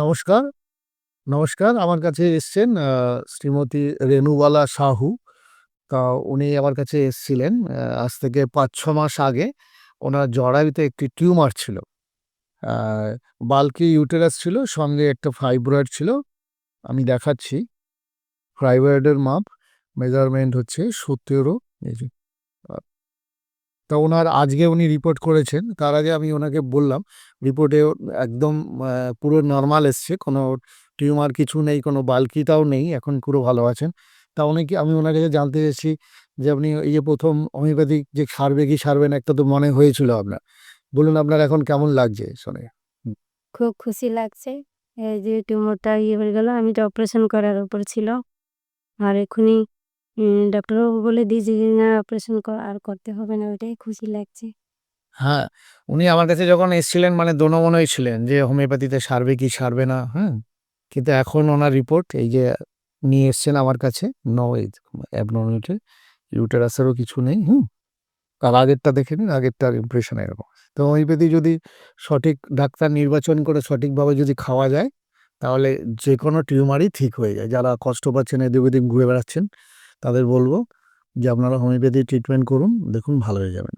নমস্কার, নমস্কার। আমার কাছে এসছেন শ্রীমতী রেণুবালা সাহু। তা উনি আমার কাছে এসছিলেন আজ থেকে ৫-৬ মাস আগে। ওনার জরায়ুতে একটি টিউমার ছিল। বাল্কি ইউটেরাস ছিল, সঙ্গে একটা ফাইব্রয়েড ছিল। আমি দেখাচ্ছি। ফাইব্রয়েডের মাপ মেজারমেন্ট হচ্ছে ১৭ এই তা ওনার আজকে উনি রিপোর্ট করেছেন। তার আগে আমি ওনাকে বললাম, রিপোর্টে একদম পুরো নর্মাল এসছে। কোনো টিউমার কিছু নেই, কোনো বাল্কিটাও নেই। এখন পুরো ভালো আছেন। তা উনি কি আমি ওনার কাছে জানতে চেয়েছি যে, আপনি এই যে প্রথম হোমিওপ্যাথিক যে সারবে কি সারবে না একটা তো মনে হয়েছিল আপনার। বলুন আপনার এখন কেমন লাগছে শুনে? খুব খুশি লাগছে। এই যে টিউমারটা ইয়ে হয়ে গেল, আমি তো অপারেশন করার উপর ছিল। আর এক্ষুনি উম ডাক্তারবাবু বলে দিয়েছে যে, না অপারেশন আর করতে হবে না। ওইটাই খুশি লাগছে। হ্যাঁ, উনি আমার কাছে যখন এসছিলেন মানে দোনো-মোনোই ছিলেন যে হোমিওপ্যাথিতে সারবে কি সারবে না, হ্যাঁ? কিন্তু এখন ওনার রিপোর্ট এই যে নিয়ে এসছেন আমার কাছে। নো অ্যাবনর্মালিটি ইউটেরাসেরও কিছু নেই, হুম? আর আগেরটা দেখে নিন, আগেরটার ইমপ্রেশন এরকম। তো হোমিওপ্যাথি যদি সঠিক ডাক্তার নির্বাচন করে সঠিকভাবে যদি খাওয়া যায়, তাহলে যে কোনো টিউমারই ঠিক হয়ে যায়। যারা কষ্ট পাচ্ছেন এদিক-ওদিক ঘুরে বেড়াচ্ছেন, তাদের বলব যে আপনারা হোমিওপ্যাথি ট্রিটমেন্ট করুন, দেখুন ভালো হয়ে যাবেন।